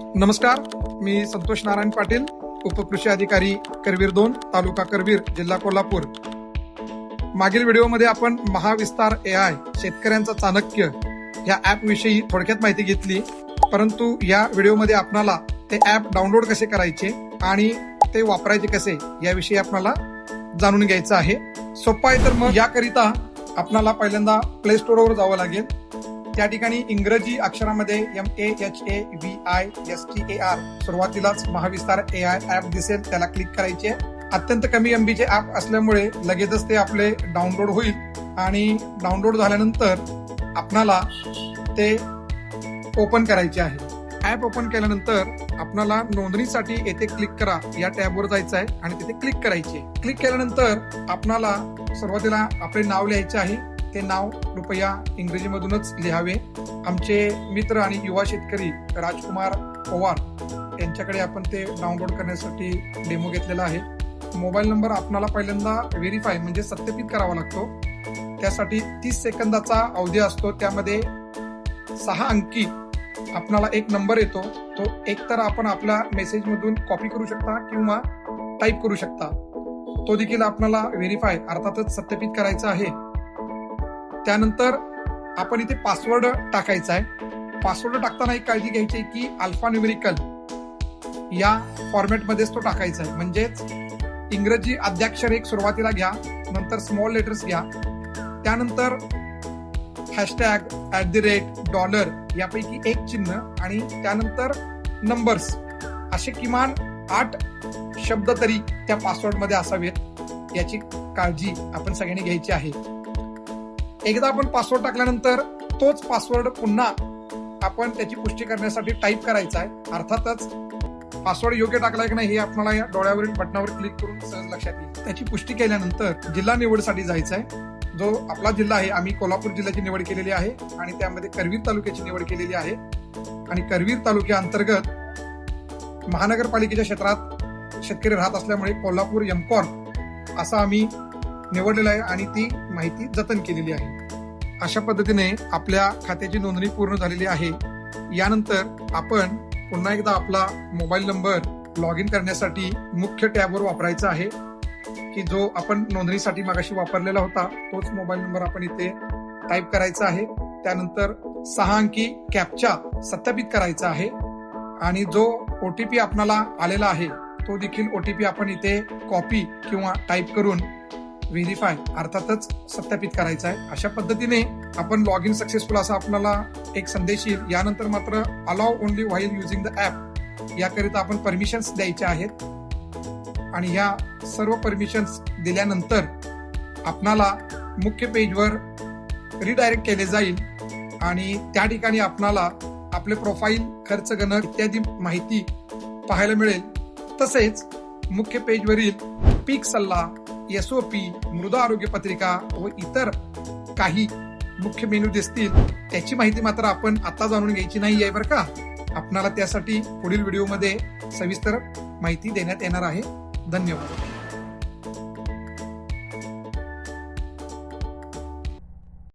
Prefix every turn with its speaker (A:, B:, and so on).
A: नमस्कार मी संतोष नारायण पाटील उपकृषी अधिकारी करवीर दोन तालुका करवीर जिल्हा कोल्हापूर. मागील व्हिडिओमध्ये आपण महाविस्तार ए आय शेतकऱ्यांचा चाणक्य या ऍप विषयी थोडक्यात माहिती घेतली परंतु या व्हिडिओमध्ये आपणाला ते ऍप डाउनलोड कसे करायचे आणि ते वापरायचे कसे याविषयी आपणाला जाणून घ्यायचं आहे. सोपं आहे तर मग याकरिता आपणाला पहिल्यांदा प्ले स्टोअरवर जावं लागेल. त्या ठिकाणी इंग्रजी अक्षरामध्ये M A H A V I S T A R सुरुवातीलाच महाविस्तार ए आय ऍप दिसेल त्याला क्लिक करायचे. अत्यंत कमी एमबीचे ऍप असल्यामुळे लगेचच ते आपले डाउनलोड होईल. आणि डाउनलोड झाल्यानंतर आपणाला ते ओपन करायचे आहे. ऍप ओपन केल्यानंतर आपणाला नोंदणीसाठी येथे क्लिक करा. या टॅबवर जायचं आहे आणि तिथे क्लिक करायचे. क्लिक केल्यानंतर आपणाला सुरुवातीला आपले नाव लिहायचे आहे. ते नाव कृपया इंग्रजीमधूनच लिहावे. आमचे मित्र आणि युवा शेतकरी राजकुमार पवार यांच्याकडे आपण ते डाउनलोड करण्यासाठी डेमो घेतलेला आहे. मोबाईल नंबर आपणाला पहिल्यांदा व्हेरीफाय म्हणजे सत्यापित करावा लागतो. त्यासाठी तीस सेकंदाचा अवधी असतो. त्यामध्ये सहा अंकी आपणाला एक नंबर येतो. तो एक तर आपण आपल्या मेसेजमधून कॉपी करू शकता किंवा टाईप करू शकता. तो देखील आपणाला व्हेरीफाय अर्थातच सत्यापित करायचा आहे. त्यानंतर आपण इथे पासवर्ड टाकायचा आहे. पासवर्ड टाकताना एक काळजी घ्यायची आहे की अल्फा न्युमेरिकल या फॉर्मॅटमध्येच तो टाकायचा आहे. म्हणजेच इंग्रजी आद्याक्षर एक सुरुवातीला घ्या नंतर स्मॉल लेटर्स घ्या. त्यानंतर hashtag at the rate dollar यापैकी एक चिन्ह आणि त्यानंतर नंबर्स असे किमान आठ शब्द तरी त्या पासवर्डमध्ये असावेत. याची काळजी आपण सगळ्यांनी घ्यायची आहे. एकदा आपण पासवर्ड टाकल्यानंतर तोच पासवर्ड पुन्हा आपण त्याची पुष्टी करण्यासाठी टाईप करायचा आहे. अर्थातच पासवर्ड योग्य टाकलाय की नाही हे आपल्याला या डोळ्यावरील बटनावर क्लिक करून सहज लक्षात येईल. त्याची पुष्टी केल्यानंतर जिल्हा निवडसाठी जायचं आहे. जो आपला जिल्हा आहे आम्ही कोल्हापूर जिल्ह्याची निवड केलेली आहे आणि त्यामध्ये करवीर तालुक्याची निवड केलेली आहे. आणि करवीर तालुक्या अंतर्गत महानगरपालिकेच्या क्षेत्रात शेतकरी राहत असल्यामुळे कोल्हापूर एमकॉर्न असा आम्ही निवडलेला आहे आणि ती माहिती जतन केलेली आहे. अशा पद्धतीने आपल्या खात्याची नोंदणी पूर्ण झालेली आहे. यानंतर आपण पुन्हा एकदा आपला मोबाईल नंबर लॉग इन करण्यासाठी मुख्य टॅबवर वापरायचा आहे. की जो आपण नोंदणीसाठी मागाशी वापरलेला होता तोच मोबाईल नंबर आपण इथे टाईप करायचा आहे. त्यानंतर सहा अंकी कॅपचा सत्यापित करायचा आहे. आणि जो ओ टी पी आपणाला आलेला आहे तो देखील ओ टी पी आपण इथे कॉपी किंवा टाईप करून व्हेरीफाय अर्थातच सत्यापित करायचं आहे अशा पद्धतीने आपण लॉग इन सक्सेसफुल असा आपल्याला एक संदेश येईल. यानंतर मात्र allow only while using the app याकरिता आपण परमिशन्स द्यायच्या आहेत. आणि ह्या सर्व परमिशन्स दिल्यानंतर आपणाला मुख्य पेजवर रिडायरेक्ट केले जाईल. आणि त्या ठिकाणी आपणाला आपले प्रोफाईल खर्च गणक इत्यादी माहिती पाहायला मिळेल. तसेच मुख्य पेजवरील पीक सल्ला एसओपी मृदा आरोग्य पत्रिका व इतर काही मुख्य मेनू दिसतील त्याची माहिती मात्र आपण आता जाणून घ्यायची नाही आहे बरं का? आपणाला त्यासाठी पुढील व्हिडिओमध्ये सविस्तर माहिती देण्यात येणार आहे. धन्यवाद.